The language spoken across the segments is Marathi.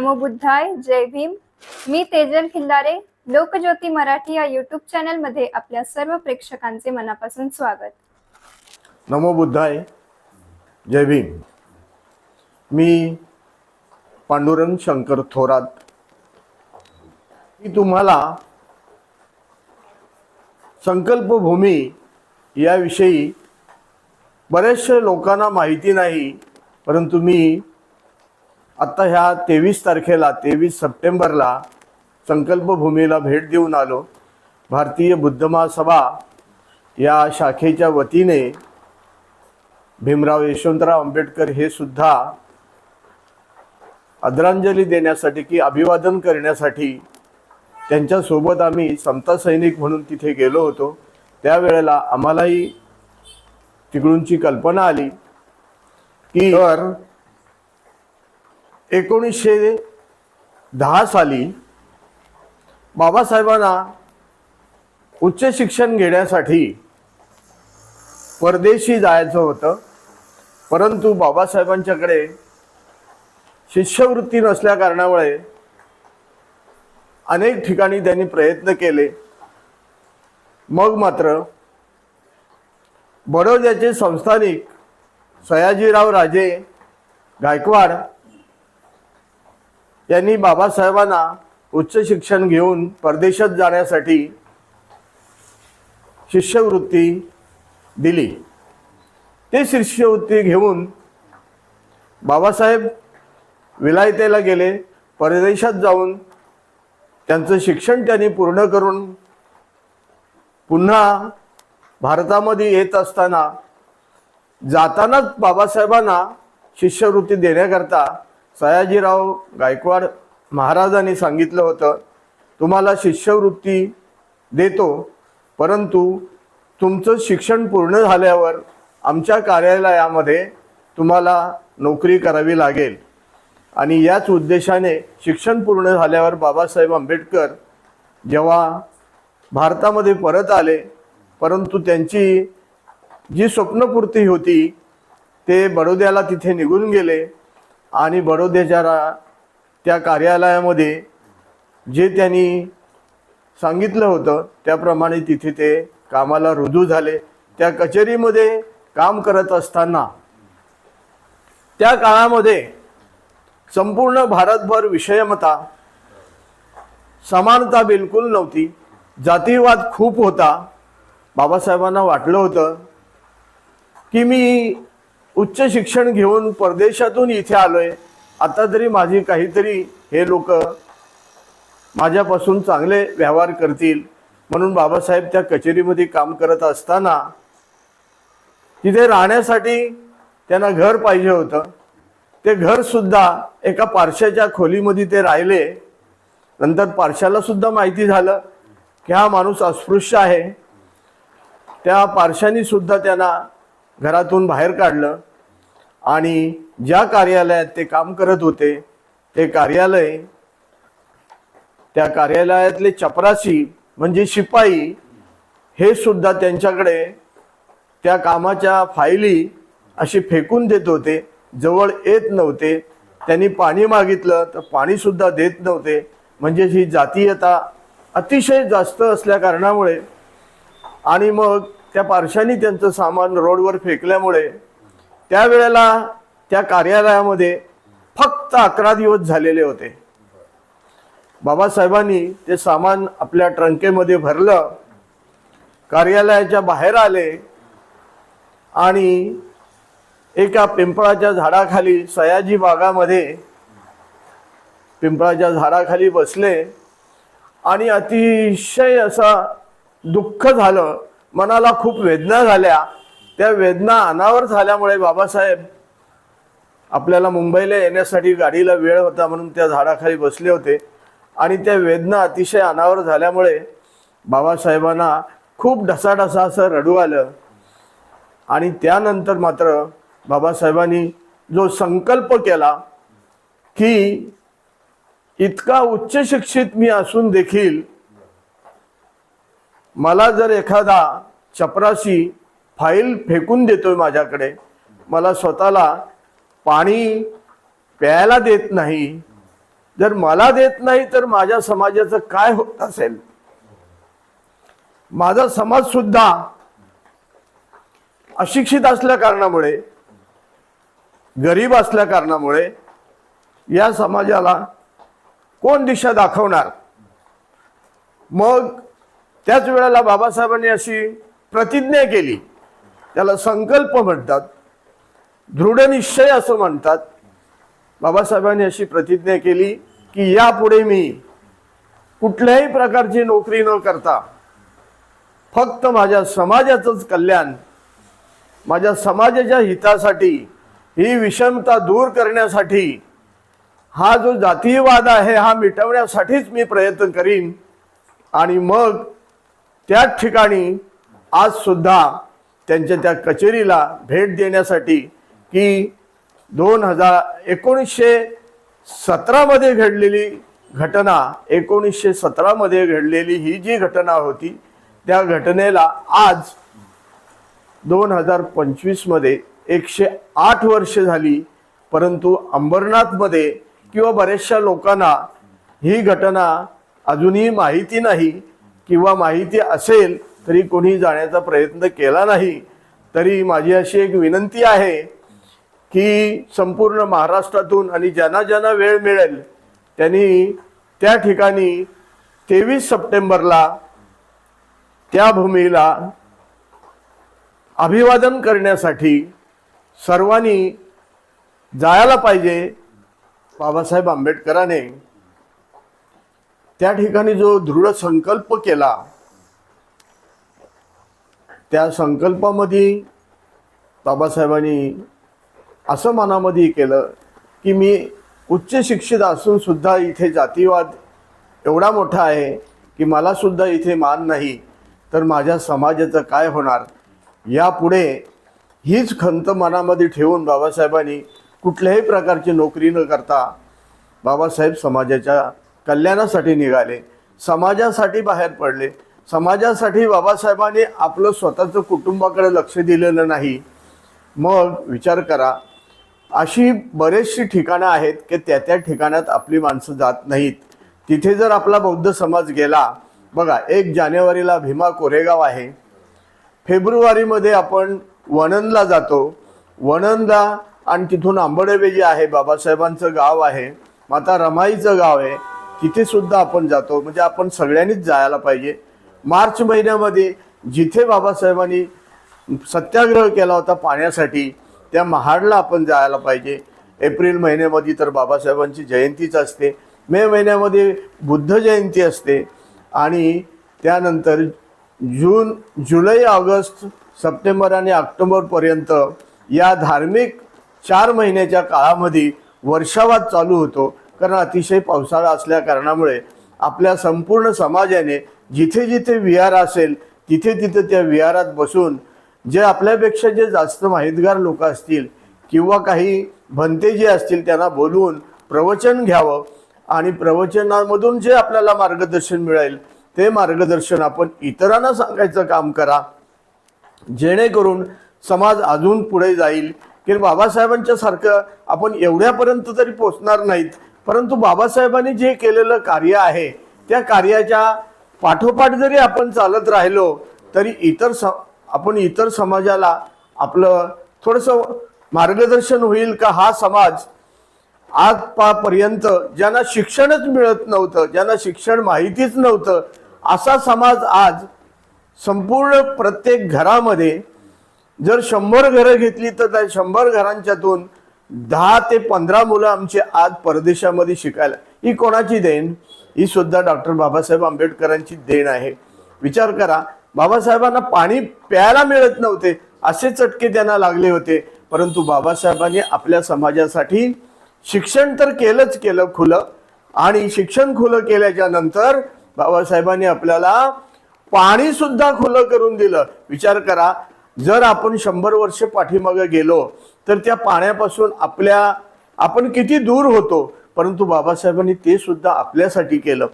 नमो बुद्धाय जय भीम. मी तेजल खिल्लारे लोकज्योती मराठी या युट्यूब चॅनलमध्ये आपल्या सर्व प्रेक्षकांचे मनापासून स्वागत. नमो बुद्धाय जय भीम. मी पांडुरंग शंकर थोरात. मी तुम्हाला संकल्पभूमी याविषयी बऱ्याचशा लोकांना माहिती नाही परंतु मी आत्ता ह्या तेवीस तारखेला तेवीस सप्टेंबरला संकल्पभूमीला भेट देऊन आलो. भारतीय बुद्ध महासभा या शाखेच्या वतीने भीमराव यशवंतराव आंबेडकर हे सुद्धा आदरांजली देण्यासाठी की अभिवादन करण्यासाठी त्यांच्यासोबत आम्ही समता सैनिक म्हणून तिथे गेलो होतो. त्यावेळेला आम्हालाही तिकडूनची कल्पना आली की तर एकोणीसशे दहा साली बाबासाहेबांना उच्च शिक्षण घेण्यासाठी परदेशी जायचं होतं. परंतु बाबासाहेबांच्याकडे शिष्यवृत्ती नसल्या कारणामुळे अनेक ठिकाणी त्यांनी प्रयत्न केले. मग मात्र बडोद्याचे संस्थानिक सयाजीराव राजे गायकवाड यांनी बाबासाहेबांना उच्च शिक्षण घेऊन परदेशात जाण्यासाठी शिष्यवृत्ती दिली. ते शिष्यवृत्ती घेऊन बाबासाहेब विलायतेला गेले. परदेशात जाऊन त्यांचं शिक्षण त्यांनी पूर्ण करून पुन्हा भारतामध्ये येत असताना जातानाच बाबासाहेबांना शिष्यवृत्ती देण्याकरता सयाजीराव गायकवाड महाराजांनी सांगितलं होतं तुम्हाला शिष्यवृत्ती देतो परंतु तुमचं शिक्षण पूर्ण झाल्यावर आमच्या कार्यालयामध्ये तुम्हाला नोकरी करावी लागेल. आणि याच उद्देशाने शिक्षण पूर्ण झाल्यावर बाबासाहेब आंबेडकर जेव्हा भारतामध्ये परत आले परंतु त्यांची जी स्वप्नपूर्ती होती ते बडोद्याला तिथे निघून गेले. आणि बडोद्याच्या रा- त्या कार्यालयामध्ये जे त्यांनी सांगितलं होतं त्याप्रमाणे तिथे ते कामाला रुजू झाले. त्या कचेरीमध्ये काम करत असताना त्या काळामध्ये संपूर्ण भारतभर विषयमता समानता बिलकुल नव्हती. जातीवाद खूप होता. बाबासाहेबांना वाटलं होतं की मी उच्च शिक्षण घेऊन परदेशातून इथे आलोय. आता तरी माझी काहीतरी हे लोक माझ्यापासून चांगले व्यवहार करतील. म्हणून बाबासाहेब त्या कचेरीमध्ये काम करत असताना तिथे राहण्यासाठी त्यांना घर पाहिजे होतं. ते घर सुद्धा एका पारशाच्या खोलीमध्ये ते राहिले. नंतर पारशाला सुद्धा माहिती झालं की हा माणूस अस्पृश्य आहे. त्या पारशानी सुद्धा त्यांना घरातून बाहेर काढलं आणि ज्या कार्यालयात ते काम करत होते ते कार्यालय त्या कार्यालयातले चपरासी म्हणजे शिपाई हे सुद्धा त्यांच्याकडे त्या कामाच्या फायली अशी फेकून देत होते जवळ येत नव्हते. त्यांनी पाणी मागितलं तर पाणीसुद्धा देत नव्हते. म्हणजे ही जातीयता अतिशय जास्त असल्या कारणामुळे. आणि मग त्या पारशांनी त्यांचं सामान रोडवर फेकल्यामुळे त्यावेळेला त्या कार्यालयामध्ये फक्त अकरा दिवस झालेले होते. बाबासाहेबांनी ते सामान आपल्या ट्रंकेमध्ये भरलं कार्यालयाच्या बाहेर आले आणि एका पिंपळाच्या झाडाखाली सयाजी बागामध्ये पिंपळाच्या झाडाखाली बसले आणि अतिशय असा दुःख झालं मनाला खूप वेदना झाल्या. त्या वेदना अनावर झाल्यामुळे बाबासाहेब आपल्याला मुंबईला येण्यासाठी गाडीला वेळ होता म्हणून त्या झाडाखाली बसले होते. आणि त्या वेदना अतिशय अनावर झाल्यामुळे बाबासाहेबांना खूप ढसाढसा असं रडू आलं. आणि त्यानंतर मात्र बाबासाहेबांनी जो संकल्प केला की इतका उच्च शिक्षित मी असून देखील मला जर एखादा चपराशी फाईल फेकून देतोय माझ्याकडे मला स्वतःला पाणी प्यायला देत नाही जर मला देत नाही तर माझ्या समाजाचं काय होत असेल? माझा समाज सुद्धा अशिक्षित असल्या कारणामुळे गरीब असल्या कारणामुळे या समाजाला कोण दिशा दाखवणार? मग त्याच वेळेला बाबासाहेबांनी अशी प्रतिज्ञा केली. त्याला संकल्प म्हणतात. दृढनिश्चय असं म्हणतात. बाबासाहेबांनी अशी प्रतिज्ञा केली की यापुढे मी कुठल्याही प्रकारची नोकरी न करता फक्त माझ्या समाजाचंच कल्याण माझ्या समाजाच्या हितासाठी ही विषमता दूर करण्यासाठी हा जो जातीयवाद आहे हा मिटवण्यासाठीच मी प्रयत्न करीन आणि मग त्याच ठिकाणी आज सुद्धा त्यांच्या त्या कचेरीला भेट देण्यासाठी की दोन हजार एकोणीसशे सतरामध्ये घडलेली घटना एकोणीसशे सतरामध्ये घडलेली ही जी घटना होती त्या घटनेला आज दोन हजार पंचवीसमध्ये एकशे आठ वर्ष झाली परंतु अंबरनाथमध्ये किंवा बऱ्याचशा लोकांना ही घटना अजूनही माहिती नाही. किंवा माहिती असेल तरी कोणी जाण्याचा प्रयत्न केला नाही तरी माझी अशी एक विनंती आहे की संपूर्ण महाराष्ट्रातून आणि ज्यांना ज्यांना वेळ मिळेल त्यांनी त्या ठिकाणी तेवीस सप्टेंबरला त्या भूमीला अभिवादन करण्यासाठी सर्वांनी जायला पाहिजे बाबासाहेब आंबेडकरांनी. त्या ठिकाणी जो दृढ संकल्प केला त्या संकल्पामध्ये बाबासाहेबांनी असं मनामध्ये केलं की मी उच्च शिक्षित असूनसुद्धा इथे जातीवाद एवढा मोठा आहे की मलासुद्धा इथे मान नाही तर माझ्या समाजाचं काय होणार? यापुढे हीच खंत मनामध्ये ठेवून बाबासाहेबांनी कुठल्याही प्रकारची नोकरी न करता बाबासाहेब समाजाच्या कल्याणासाठी निघाले समाजासाठी बाहेर पडले. समाजासाठी बाबासाहेबांनी आपलं स्वतःचं कुटुंबाकडे लक्ष दिलेलं नाही. मग विचार करा अशी बरेचशी ठिकाणं आहेत की त्या त्या ठिकाणात आपली माणसं जात नाहीत. तिथे जर आपला बौद्ध समाज गेला बघा एक जानेवारीला भीमा कोरेगाव आहे. फेब्रुवारीमध्ये आपण वणंदला जातो. वणंदला आणि तिथून आंबडेबे जे आहे बाबासाहेबांचं गाव आहे माता रमाईचं गाव आहे. तिथे सुद्धा आपण जातो. म्हणजे आपण सगळ्यांनीच जायला पाहिजे. मार्च महिन्यामध्ये जिथे बाबासाहेबांनी सत्याग्रह केला होता पाण्यासाठी त्या महाडला आपण जायला पाहिजे. एप्रिल महिन्यामध्ये तर बाबासाहेबांची जयंतीच असते. मे महिन्यामध्ये बुद्ध जयंती असते. आणि त्यानंतर जून जुलै ऑगस्ट सप्टेंबर आणि ऑक्टोबरपर्यंत या धार्मिक चार महिन्याच्या काळामध्ये वर्षावाद चालू होतो. कारण अतिशय पावसाळा असल्या कारणामुळे आपल्या संपूर्ण समाजाने जिथे जिथे विहार असेल तिथे तिथे त्या विहारात बसून जे आपल्यापेक्षा जे जास्त माहितगार लोक असतील किंवा काही भंते जे असतील त्यांना बोलवून प्रवचन घ्यावं आणि प्रवचनामधून जे आपल्याला मार्गदर्शन मिळेल ते मार्गदर्शन आपण इतरांना सांगायचं काम करा. जेणेकरून समाज अजून पुढे जाईल. की बाबासाहेबांच्या सारखं आपण एवढ्यापर्यंत तरी पोचणार नाहीत परंतु बाबासाहेबांनी जे केलेलं कार्य आहे त्या कार्याच्या पाठोपाठ जरी आपण चालत राहिलो तरी इतर स आपण इतर समाजाला आपलं थोडंसं मार्गदर्शन होईल का हा समाज आजपापर्यंत ज्यांना शिक्षणच मिळत नव्हतं ज्यांना शिक्षण माहितीच नव्हतं असा समाज आज संपूर्ण प्रत्येक घरामध्ये जर शंभर घरं घेतली तर त्या शंभर घरांच्यातून दहा ते पंधरा मुलं आमची आज परदेशामध्ये शिकायला. ही कोणाची देण? ही सुद्धा डॉक्टर बाबासाहेब आंबेडकरांची देण आहे. विचार करा बाबासाहेबांना पाणी प्यायला मिळत नव्हते असे चटके त्यांना लागले होते. परंतु बाबासाहेबांनी आपल्या समाजासाठी शिक्षण तर केलंच केलं खुलं. आणि शिक्षण खुलं केल्याच्यानंतर बाबासाहेबांनी आपल्याला पाणी सुद्धा खुलं करून दिलं. विचार करा जर आपण शंभर वर्ष पाठीमागे गेलो तर त्या पाण्यापासून आपल्या आपण किती दूर होतो? परंतु बाबासाहेबांनी ते सुद्धा आपल्यासाठी केलं.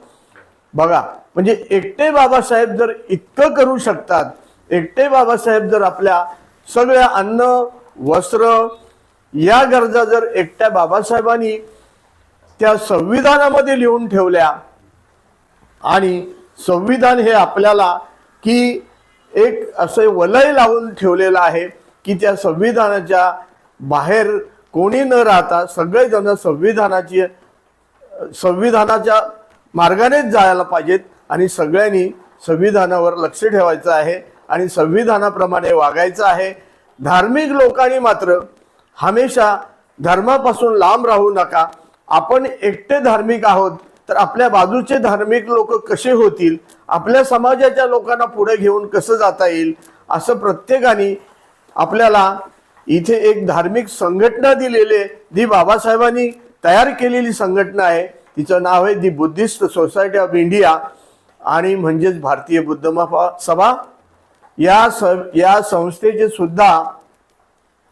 बघा म्हणजे एकटे बाबासाहेब जर इतकं करू शकतात एकटे बाबासाहेब जर आपल्या सगळ्या अन्न वस्त्र या गरजा जर एकट्या बाबासाहेबांनी त्या संविधानामध्ये लिहून ठेवल्या आणि संविधान हे आपल्याला की एक असं वलय लावून ठेवलेलं आहे की त्या संविधानाच्या बाहेर कोणी न राहता सगळेजण संविधानाची संविधानाच्या मार्गानेच जायला पाहिजेत आणि सगळ्यांनी संविधानावर लक्ष ठेवायचं आहे आणि संविधानाप्रमाणे वागायचं आहे. धार्मिक लोकांनी मात्र हमेशा धर्मापासून लांब राहू नका. आपण एकटे धार्मिक आहोत तर आपल्या बाजूचे धार्मिक लोक कसे होतील? आपल्या समाजाच्या लोकांना पुढे घेऊन कसं जाता येईल? असं प्रत्येकाने आपल्याला इथे एक धार्मिक संघटना दिलेली आहे. जी बाबासाहेबांनी तयार केलेली संघटना आहे. तिचं नाव आहे the Buddhist society of India आणि म्हणजेच भारतीय बुद्ध सभा. या स या संस्थेचे सुद्धा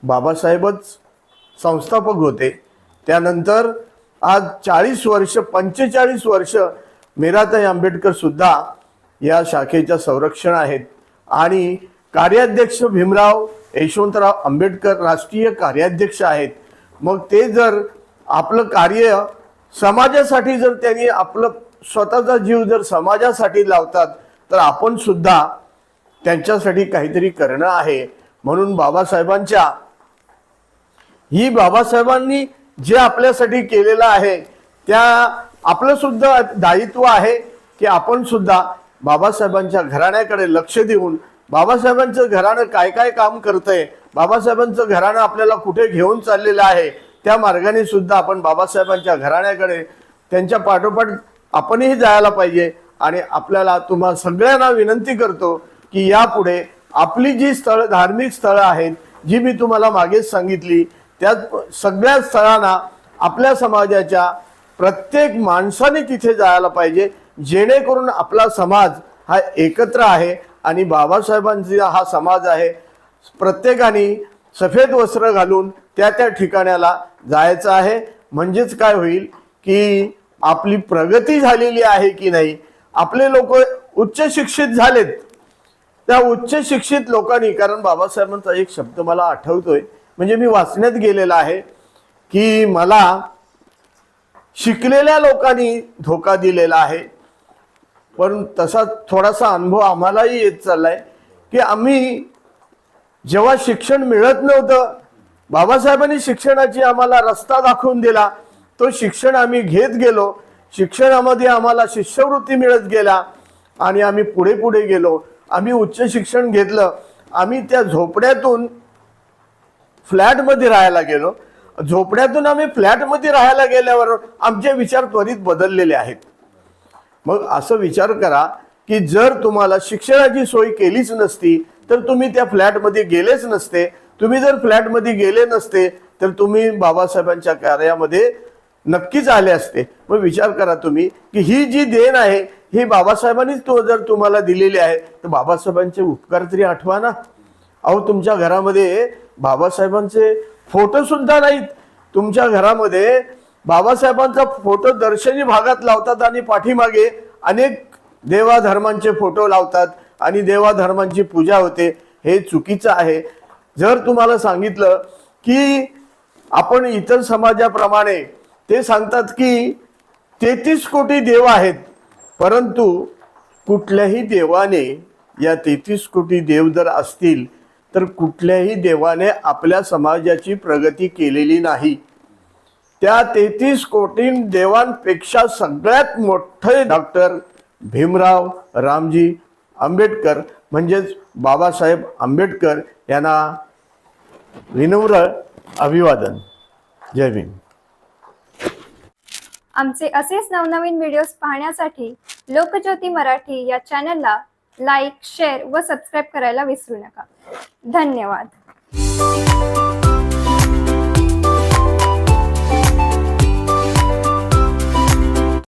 बाबासाहेबच संस्थापक होते. त्यानंतर आज चाळीस वर्ष पंचेचाळीस वर्ष मीराताई आंबेडकर सुद्धा या शाखेच्या संरक्षण आहेत. आणि कार्याध्यक्ष भीमराव यशवंतराव आंबेडकर राष्ट्रीय कार्याध्यक्ष आहेत. मग ते जर आपलं कार्य समाजासाठी जर त्यांनी आपलं स्वतःचा जीव जर समाजासाठी लावतात तर आपण सुद्धा त्यांच्यासाठी काहीतरी करणं आहे. म्हणून बाबासाहेबांच्या ही बाबासाहेबांनी जे आपल्यासाठी केलेलं आहे त्या आपलं सुद्धा दायित्व आहे की आपण सुद्धा बाबासाहेबांच्या घराण्याकडे लक्ष देऊन बाबासाहेबांचं घराणं काय काय काम करतंय? बाबासाहेबांचं घराणं आपल्याला कुठे घेऊन चाललेलं आहे? त्या मार्गाने सुद्धा आपण बाबासाहेबांच्या घराण्याकडे त्यांच्या पाठोपाठ आपणही जायला पाहिजे. आणि आपल्याला तुम्हा सगळ्यांना विनंती करतो की यापुढे आपली जी स्थळ धार्मिक स्थळं आहेत जी मी तुम्हाला मागेच सांगितली त्या सगळ्या स्थळांना आपल्या समाजाच्या प्रत्येक माणसाने तिथे जायला पाहिजे जेणेकरून आपला समाज हा एकत्र आहे आणि बाबासाहेबांचा हा समाज आहे प्रत्येकाने सफेद वस्त्र घालून त्या त्या ठिकाणाला जायचं आहे. म्हणजेच काय होईल की आपली प्रगती झालेली आहे की नाही आपले लोक उच्च शिक्षित झालेत. त्या उच्च शिक्षित लोकांनी कारण बाबासाहेबांचा एक शब्द मला आठवतोय म्हणजे मी वाचण्यात गेलेला आहे की मला शिकलेल्या लोकांनी धोका दिलेला आहे. पण तसा थोडासा अनुभव आम्हालाही येत चाललाय की आम्ही जेव्हा शिक्षण मिळत नव्हतं बाबासाहेबांनी शिक्षणाची आम्हाला रस्ता दाखवून दिला. तो शिक्षण आम्ही घेत गेलो. शिक्षणामध्ये आम्हाला शिष्यवृत्ती मिळत गेल्या आणि आम्ही पुढे पुढे गेलो. आम्ही उच्च शिक्षण घेतलं. आम्ही त्या झोपड्यातून फ्लॅटमध्ये राहायला गेलो. झोपड्यातून आम्ही फ्लॅटमध्ये राहायला गेल्यावर आमचे विचार त्वरित बदललेले आहेत. मग असं विचार करा की जर तुम्हाला शिक्षणाची सोय केलीच नसती तर तुम्ही त्या फ्लॅटमध्ये गेलेच नसते. तुम्ही जर फ्लॅटमध्ये गेले नसते तर तुम्ही बाबासाहेबांच्या कार्यामध्ये नक्कीच आले असते. मग विचार करा तुम्ही की ही जी देण आहे ही बाबासाहेबांनीच तो जर तुम्हाला दिलेली आहे तर बाबासाहेबांचे उपकार तरी आठवा ना. अहो तुमच्या घरामध्ये बाबासाहेबांचे फोटो सुद्धा नाहीत. तुमच्या घरामध्ये बाबासाहेबांचा फोटो दर्शनी भागात लावतात आणि पाठीमागे अनेक देवाधर्मांचे फोटो लावतात आणि देवाधर्मांची पूजा होते हे चुकीचं आहे. जर तुम्हाला सांगितलं की आपण इतर समाजाप्रमाणे ते सांगतात की तेहतीस कोटी देव आहेत परंतु कुठल्याही देवाने या तेहतीस कोटी देव जर असतील तर कुठल्याही देवाने आपल्या समाजाची प्रगती केलेली नाही. त्या तेहतीस कोटी देवांपेक्षा सगळ्यात मोठे डॉक्टर भीमराव रामजी आंबेडकर म्हणजेच बाबासाहेब आंबेडकर यांना विनम्र अभिवादन. जय भीम. आमचे असेच नवनवीन व्हिडिओज पाहण्यासाठी लोकज्योती मराठी या चॅनलला लाईक शेअर व सबस्क्राईब करायला विसरू नका. धन्यवाद.